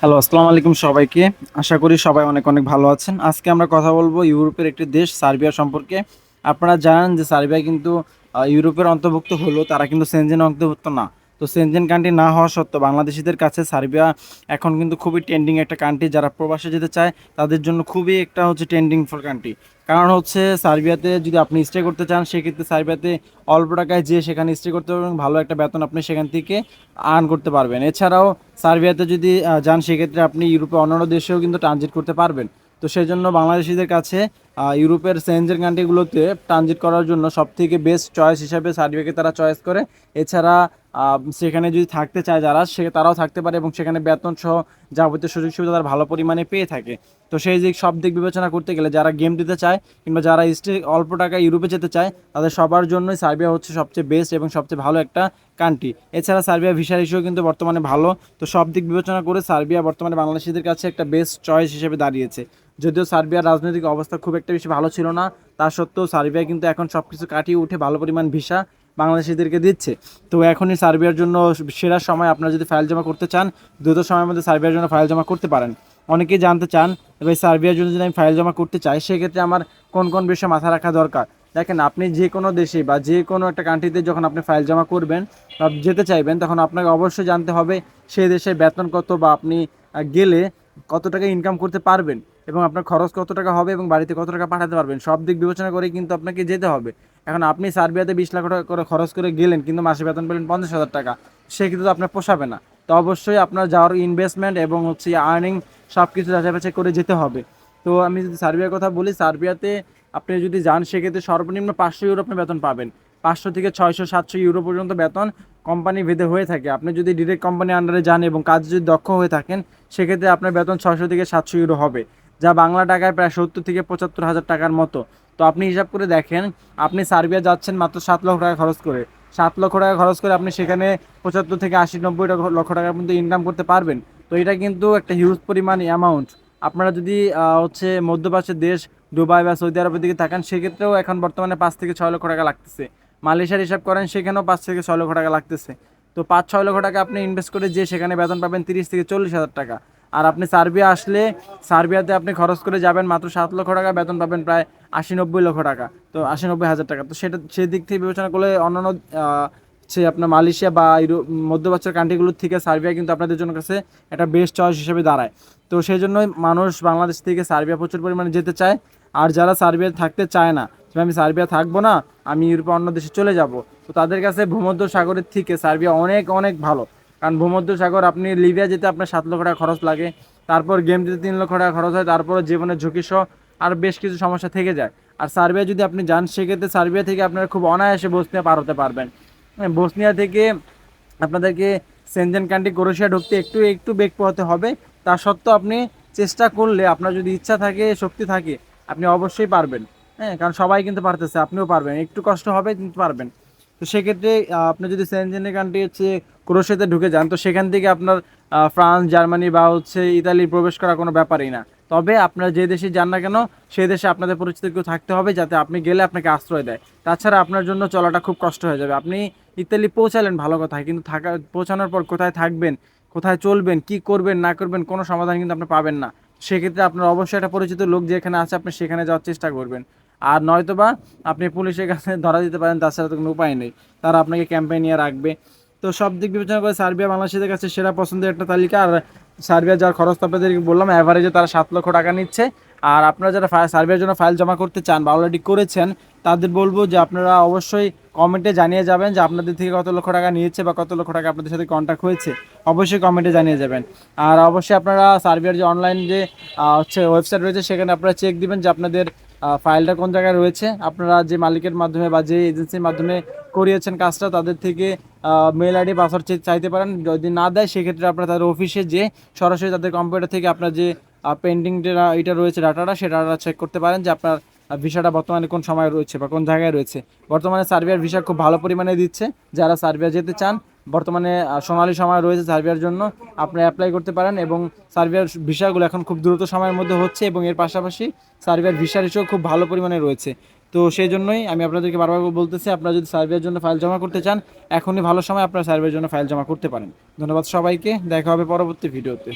Hello, আসসালামু আলাইকুম সবাইকে। আশা করি সবাই অনেক অনেক ভালো আছেন। আজকে আমরা কথা বলব ইউরোপের একটি দেশ, সার্বিয়া সম্পর্কে। আপনারা জানেন যে সার্বিয়া কিন্তু ইউরোপের অন্তর্ভুক্ত হলো, তারা কিন্তু সেনজেন অন্তর্ভুক্ত না। তো সেনজেন কান্ট্রি না হওয়া সত্ত্বেও বাংলাদেশিদের কাছে সার্বিয়া এখন কিন্তু খুবই ট্রেন্ডিং একটা কান্ট্রি যারা প্রবাসে যেতে চায়, তাদের জন্য খুবই একটা হচ্ছে ট্রেন্ডিং ফর কান্ট্রি কারণ হচ্ছে সার্বিয়াতে যদি আপনি স্টে করতে চান, সেক্ষেত্রে সার্বিয়াতে অল্প টাকায় যেয়ে সেখানে স্টে করতে পারবেন, ভালো একটা বেতন আপনি সেখান থেকে আর্ন করতে পারবেন। এছাড়াও সার্বিয়াতে যদি যান, সেক্ষেত্রে আপনি ইউরোপে অন্যান্য দেশেও কিন্তু ট্রানজিট করতে পারবেন। তো সেই জন্য বাংলাদেশিদের কাছে ইউরোপের সেঞ্জের কান্ট্রিগুলোতে ট্রানজিট করার জন্য সবথেকে বেস্ট চয়েস হিসাবে সার্বিয়াকে তারা চয়েস করে। এছাড়া সেখানে যদি থাকতে চায় যারা, সে তারাও থাকতে পারে এবং সেখানে বেতন সহ যাবতীয় সুযোগ সুবিধা তারা ভালো পরিমাণে পেয়ে থাকে। তো সেই দিক, সব দিক বিবেচনা করতে গেলে যারা গেম দিতে চায় কিংবা যারা স্টে অল্প টাকায় ইউরোপে যেতে চায়, তাদের সবার জন্যই সার্বিয়া হচ্ছে সবচেয়ে বেস্ট এবং সবচেয়ে ভালো একটা কান্ট্রি। এছাড়া সার্বিয়া ভিসা ইস্যুও কিন্তু বর্তমানে ভালো। তো সব দিক বিবেচনা করে সার্বিয়া বর্তমানে বাংলাদেশিদের কাছে একটা বেস্ট চয়েস হিসেবে দাঁড়িয়েছে। যদিও সার্বিয়ার রাজনৈতিক অবস্থা খুব একটা বেশি ভালো ছিল না, তা সত্ত্বেও সার্বিয়া কিন্তু এখন সব কিছু কাটিয়ে উঠে ভালো পরিমাণ ভিসা বাংলাদেশিদেরকে দিচ্ছে। তো এখনই সার্বিয়ার জন্য সেরা সময় আপনারা যদি ফাইল জমা করতে চান, দ্রুত সময়ের মধ্যে সার্বিয়ার জন্য ফাইল জমা করতে পারেন। অনেকেই জানতে চান এবার সার্বিয়ার জন্য যদি আমি ফাইল জমা করতে চাই, সেক্ষেত্রে আমার কোন কোন বিষয়ে মাথা রাখা দরকার? দেখেন আপনি যে কোনো দেশে বা যে কোনো একটা কান্ট্রিতে যখন আপনি ফাইল জমা করবেন বা যেতে চাইবেন, তখন আপনাকে অবশ্যই জানতে হবে সেই দেশের বেতন কত বা আপনি গেলে কত টাকা ইনকাম করতে পারবেন এবং আপনার খরচ কত টাকা হবে এবং বাড়িতে কত টাকা পাঠাতে পারবেন। সব দিক বিবেচনা করে কিন্তু আপনাকে যেতে হবে। এখন আপনি সার্বিয়াতে বিশ লাখ টাকা করে খরচ করে গেলেন কিন্তু মাসে বেতন পেলেন পঞ্চাশ হাজার টাকা, সে কিন্তু আপনার পোষাবে না। তো অবশ্যই আপনার যাওয়ার ইনভেস্টমেন্ট এবং হচ্ছে আর্নিং সব কিছু যাচাই করে যেতে হবে। তো আমি যদি সার্বিয়ার কথা বলি, সার্বিয়াতে আপনি যদি যান, সেক্ষেত্রে সর্বনিম্ন পাঁচশো ইউরো আপনি বেতন পাবেন। পাঁচশো থেকে ছয়শো, সাতশো ইউরো পর্যন্ত বেতন কোম্পানি ভেদে হয়ে থাকে। আপনি যদি ডিরেক্ট কোম্পানি আন্ডারে যান এবং কাজে যদি দক্ষ হয়ে থাকেন, সেক্ষেত্রে আপনার বেতন ছয়শো থেকে সাতশো ইউরো হবে, যা বাংলা টাকায় প্রায় সত্তর থেকে পঁচাত্তর হাজার টাকার মতো। তো আপনি হিসাব করে দেখেন, আপনি সার্বিয়া যাচ্ছেন মাত্র সাত লক্ষ টাকা খরচ করে। সাত লক্ষ টাকা খরচ করে আপনি সেখানে পঁচাত্তর থেকে আশি, নব্বই টাকা লক্ষ টাকার মধ্যে ইনকাম করতে পারবেন। তো এটা কিন্তু একটা হিউজ পরিমাণ অ্যামাউন্ট আপনারা যদি হচ্ছে মধ্যপ্রাচ্যের দেশ দুবাই বা সৌদি আরবের দিকে তাকান সেক্ষেত্রেও এখন বর্তমানে পাঁচ থেকে ছয় লক্ষ টাকা লাগতেছে। মালয়েশিয়ার হিসাব করেন, সেখানেও পাঁচ থেকে ছয় লক্ষ টাকা লাগতেছে। তো পাঁচ, ছয় লক্ষ টাকা আপনি ইনভেস্ট করে যে সেখানে বেতন পাবেন তিরিশ থেকে চল্লিশ হাজার টাকা। আর আপনি সার্বিয়া আসলে, সার্বিয়াতে আপনি খরচ করে যাবেন মাত্র সাত লক্ষ টাকা, বেতন পাবেন প্রায় আশি নব্বই লক্ষ টাকা, তো আশি নব্বই হাজার টাকা। তো সেটা সেই দিক থেকে বিবেচনা করলে অন্যান্য সে আপনার মালয়েশিয়া বা ইউরোপ মধ্যপ্রাচ্যের কান্ট্রিগুলোর থেকে সার্বিয়া কিন্তু আপনাদের জন্য কাছে একটা বেস্ট চয়েস হিসেবে দাঁড়ায়। তো সেই জন্যই মানুষ বাংলাদেশ থেকে সার্বিয়া প্রচুর পরিমাণে যেতে চায়। আর যারা সার্বিয়া থাকতে চায় না, যে আমি সার্বিয়া থাকব না, আমি ইউরোপে অন্য দেশে চলে যাব। তো তাদের কাছে ভূমধ্য সাগরের থেকে সার্বিয়া অনেক অনেক ভালো। কারণ ভূমধ্য সাগর, আপনি লিবিয়া যেতে আপনার সাত লক্ষ টাকা খরচ লাগে। তারপর গেম দিতে তিন লক্ষ টাকা খরচ হয়। তারপর জীবনের ঝুঁকি সহ আর বেশ কিছু সমস্যা থেকে যায়। আর সার্বিয়া যদি আপনি যান, সেক্ষেত্রে সার্বিয়া থেকে আপনারা খুব অনায়াসে বসনিয়া পার হতে পারবেন। বসনিয়া থেকে আপনাদেরকে সেনজেন কান্ট্রি ক্রোয়েশিয়া ঢুকতে একটু একটু বেগ পোহাতে হবে। তা সত্ত্বেও আপনি চেষ্টা করলে, আপনার যদি ইচ্ছা থাকে, শক্তি থাকে, আপনি অবশ্যই পারবেন। হ্যাঁ কারণ সবাই কিন্তু পারতেছে, আপনিও পারবেন। একটু কষ্ট হবে, কিন্তু পারবেন। তো সেক্ষেত্রে আপনি যদি সেনজেনের কান্ট্রি হচ্ছে ক্রোয়েশিয়াতে ঢুকে যান, তো সেখান থেকে আপনার ফ্রান্স, জার্মানি বা হচ্ছে ইতালি প্রবেশ করা কোনো ব্যাপারই না। তবে আপনারা যে দেশে যান না কেন, সেই দেশে আপনাদের পরিচিত কেউ থাকতে হবে যাতে আপনি গেলে আপনাকে আশ্রয় দেয়। তাছাড়া আপনার জন্য চলাটা খুব কষ্ট হয়ে যাবে। আপনি ইতালি পৌঁছালেন ভালো কথা, কিন্তু থাকা, পৌঁছানোর পর কোথায় থাকবেন, কোথায় চলবেন, কি করবেন, না করবেন, কোনো সমাধান কিন্তু আপনি পাবেন না। সেক্ষেত্রে আপনার অবশ্যই একটা পরিচিত লোক যেখানে আছে, আপনি সেখানে যাওয়ার চেষ্টা করবেন। আর নয়তোবা আপনি পুলিশের কাছে ধরা দিতে পারেন, তাছাড়া তো কোনো উপায় নেই। তারা আপনাকে ক্যাম্পেইন নিয়ে রাখবে। তো সব দিক বিবেচনা করে সার্বিয়া বাংলাদেশের কাছে সেরা পছন্দের একটা তালিকা। আর সার্বিয়া যার খরচ আপনাদের বললাম অ্যাভারেজে তারা সাত লক্ষ টাকা নিচ্ছে। আর আপনারা যারা সার্ভিয়ার জন্য ফাইল জমা করতে চান বা অলরেডি করেছেন, তাদের বলব যে আপনারা অবশ্যই কমেন্টে জানিয়ে যাবেন যে আপনাদের থেকে কত লক্ষ টাকা নিয়েছে বা কত লক্ষ টাকা আপনাদের সাথে কন্ট্যাক্ট হয়েছে। অবশ্যই কমেন্টে জানিয়ে যাবেন। আর অবশ্যই আপনারা সার্ভিয়ার যে অনলাইন যে হচ্ছে ওয়েবসাইট রয়েছে, সেখানে আপনারা চেক দিবেন যে আপনাদের ফাইলটা কোন জায়গায় রয়েছে? আপনারা যে মালিকের মাধ্যমে বা যে এজেন্সির মাধ্যমে করিয়েছেন কাজটা, তাদের থেকে মেল আইডি পাসওয়ার্ড চাইতে পারেন। যদি না দেয়, সেক্ষেত্রে আপনারা তাদের অফিসে যে সরাসরি তাদের কম্পিউটার থেকে আপনার যে পেন্ডিং এটা রয়েছে ডাটাটা, সে ডাটাটা চেক করতে পারেন যে আপনার ভিসাটা বর্তমানে কোন সময় রয়েছে বা কোন জায়গায় রয়েছে। বর্তমানে সার্বিয়ার ভিসা খুব ভালো পরিমাণে দিচ্ছে। যারা সার্বিয়া যেতে চান বর্তমানে সোনালি সময় রয়েছে সার্বিয়ার জন্য। আপনি অ্যাপ্লাই করতে পারেন এবং সার্বিয়ার ভিসাগুলো এখন খুব দ্রুত সময়ের মধ্যে হচ্ছে এবং এর পাশাপাশি সার্বিয়ার ভিসার হিসেবে খুব ভালো পরিমাণে রয়েছে। তো সেই জন্যই আমি আপনাদেরকে বারবার বলতেছি, আপনারা যদি সার্বিয়ার জন্য ফাইল জমা করতে চান, এখনই ভালো সময় আপনারা সার্বিয়ার জন্য ফাইল জমা করতে পারেন। ধন্যবাদ সবাইকে, দেখা হবে পরবর্তী ভিডিওতে।